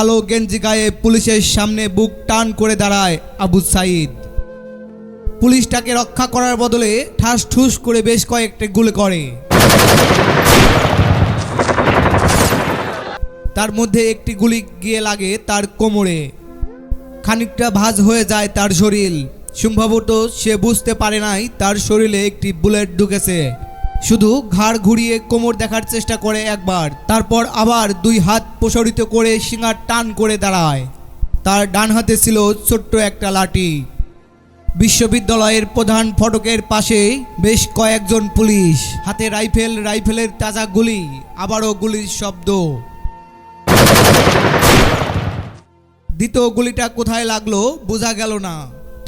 কালো গেঞ্জি গায়ে পুলিশের সামনে বুক টান করে দাঁড়ায় আবু সাইদ। পুলিশটাকে রক্ষা করার বদলে ঠাস ঠুস করে বেশ কয়েকটা গুলি করে। তার মধ্যে একটি গুলি গিয়ে লাগে তার কোমরে। খানিকটা ভাজ হয়ে যায় তার শরীর। সম্ভবত সে বুঝতে পারে নাই তার শরীরে একটি বুলেট ঢুকেছে। শুধু ঘাড় ঘুরিয়ে কোমর দেখার চেষ্টা করে একবার, তারপর আবার দুই হাত প্রসারিত করে সিঙার টান করে দাঁড়ায়। তার ডান হাতে ছিল ছোট্ট একটা লাঠি। বিশ্ববিদ্যালয়ের প্রধান ফটকের পাশে বেশ কয়েকজন পুলিশ, হাতে রাইফেল, রাইফেলের তাজা গুলি, আবারও গুলির শব্দ। দ্বিতীয় গুলিটা কোথায় লাগল, বোঝা গেল না।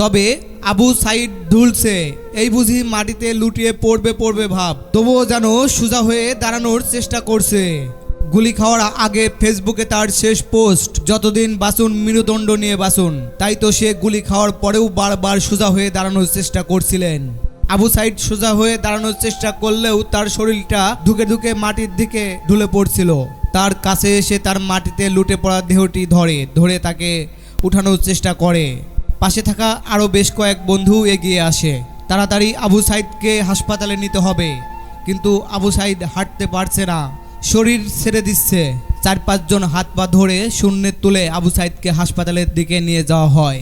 তবে আবু সাইড ঢুলছে এই বুঝি মাটিতে লুটিয়ে পড়বে পড়বে ভাব। তবুও যেন সোজা হয়ে দাঁড়ানোর চেষ্টা করছে। গুলি খাওয়ার আগে ফেসবুকে তার শেষ পোস্ট, যতদিন বাসুন মৃদণ্ড নিয়ে বাসুন। তাই তো সে গুলি খাওয়ার পরেও বারবার সোজা হয়ে দাঁড়ানোর চেষ্টা করছিলেন। আবু সাইদ সোজা হয়ে দাঁড়ানোর চেষ্টা করলেও তার শরীরটা ধুকে ধুকে মাটির দিকে ঢুলে পড়ছিল। তার কাছে এসে তার মাটিতে লুটে পড়া দেহটি ধরে ধরে তাকে উঠানোর চেষ্টা করে। পাশে থাকা আরও বেশ কয়েক বন্ধু এগিয়ে আসে। তাড়াতাড়ি আবু সাইদকে হাসপাতালে নিতে হবে। কিন্তু আবু সাইদ হাঁটতে পারছে না। শরীর ছেড়ে দিচ্ছে। চার পাঁচজন হাত পা ধরে শূন্যে তুলে আবু সাইদকে হাসপাতালের দিকে নিয়ে যাওয়া হয়।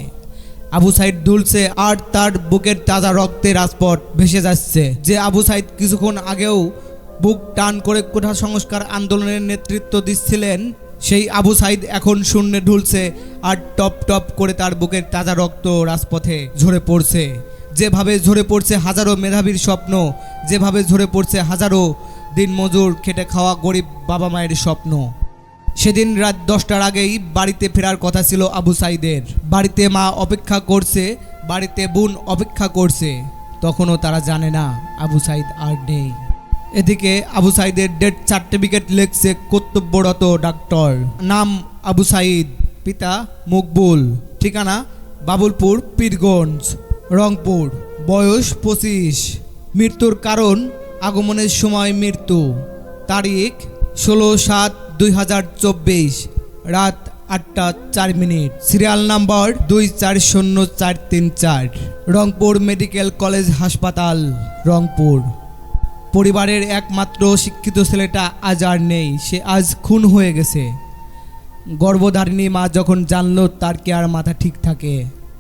আবু সাইদ দুলছে আর তার বুকের তাজা রক্তে রাজপথ ভেসে যাচ্ছে। যে আবু সাইদ কিছুক্ষণ আগেও বুক টান করে কোঠা সংস্কার আন্দোলনের নেতৃত্ব দিচ্ছিলেন সেই আবু সাইদ এখন শূন্যে ঢুলছে আর টপ টপ করে তার বুকের তাজা রক্ত রাজপথে ঝরে পড়ছে। যেভাবে ঝরে পড়ছে হাজারো মেধাবীর স্বপ্ন, যেভাবে ঝরে পড়ছে হাজারো দিনমজুর খেটে খাওয়া গরিব বাবা মায়ের স্বপ্ন। সেদিন রাত দশটার আগেই বাড়িতে ফেরার কথা ছিল আবু সাইদের। বাড়িতে মা অপেক্ষা করছে, বাড়িতে বোন অপেক্ষা করছে। তখনও তারা জানে না আবু সাইদ আর নেই। এদিকে আবু সাইদের ডেথ সার্টিফিকেট লেখছে কর্তব্যরত ডাক্তার নাম আবু সাইদ, পিতা মকবুল, ঠিকানা বাবুলপুর, পীরগঞ্জ, রংপুর। বয়স পঁচিশ। মৃত্যুর কারণ, আগমনের সময় মৃত্যু। তারিখ, ষোলো সাত দুই হাজার চব্বিশ। রাত আটটা চার মিনিট। সিরিয়াল নাম্বার দুই চার শূন্য চার তিন চার। রংপুর মেডিকেল কলেজ হাসপাতাল, রংপুর। পরিবারের একমাত্র শিক্ষিত ছেলেটা আজ আর নেই, সে আজ খুন হয়ে গেছে। গর্ভধারিণী মা যখন জানলো তার কি আর মাথা ঠিক থাকে,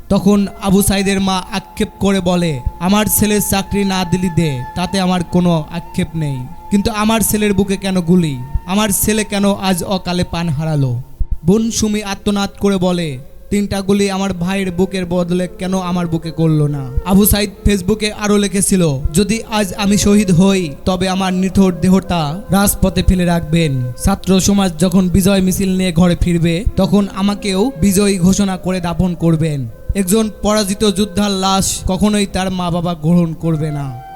তখন আবু সাইদের মা আক্ষেপ করে বলে, আমার ছেলের চাকরি না দিলি দে, তাতে আমার কোনো আক্ষেপ নেই। কিন্তু আমার ছেলের বুকে কেন গুলি? আমার ছেলে কেন আজ অকালে পান হারালো? বোন সুমি আত্মনাদ করে বলে তিনটা গুলি আমার ভাইয়ের বুকের বদলে কেন আমার বুকে করল না? আবু সাইদ ফেসবুকে আরও লিখেছিল, যদি আজ আমি শহীদ হই, তবে আমার নিথর দেহটা রাজপথে ফেলে রাখবেন। ছাত্র সমাজ যখন বিজয় মিছিল নিয়ে ঘরে ফিরবে, তখন আমাকেও বিজয়ী ঘোষণা করে দাপন করবেন। একজন পরাজিত যোদ্ধার লাশ কখনোই তার মা বাবা গ্রহণ করবে না।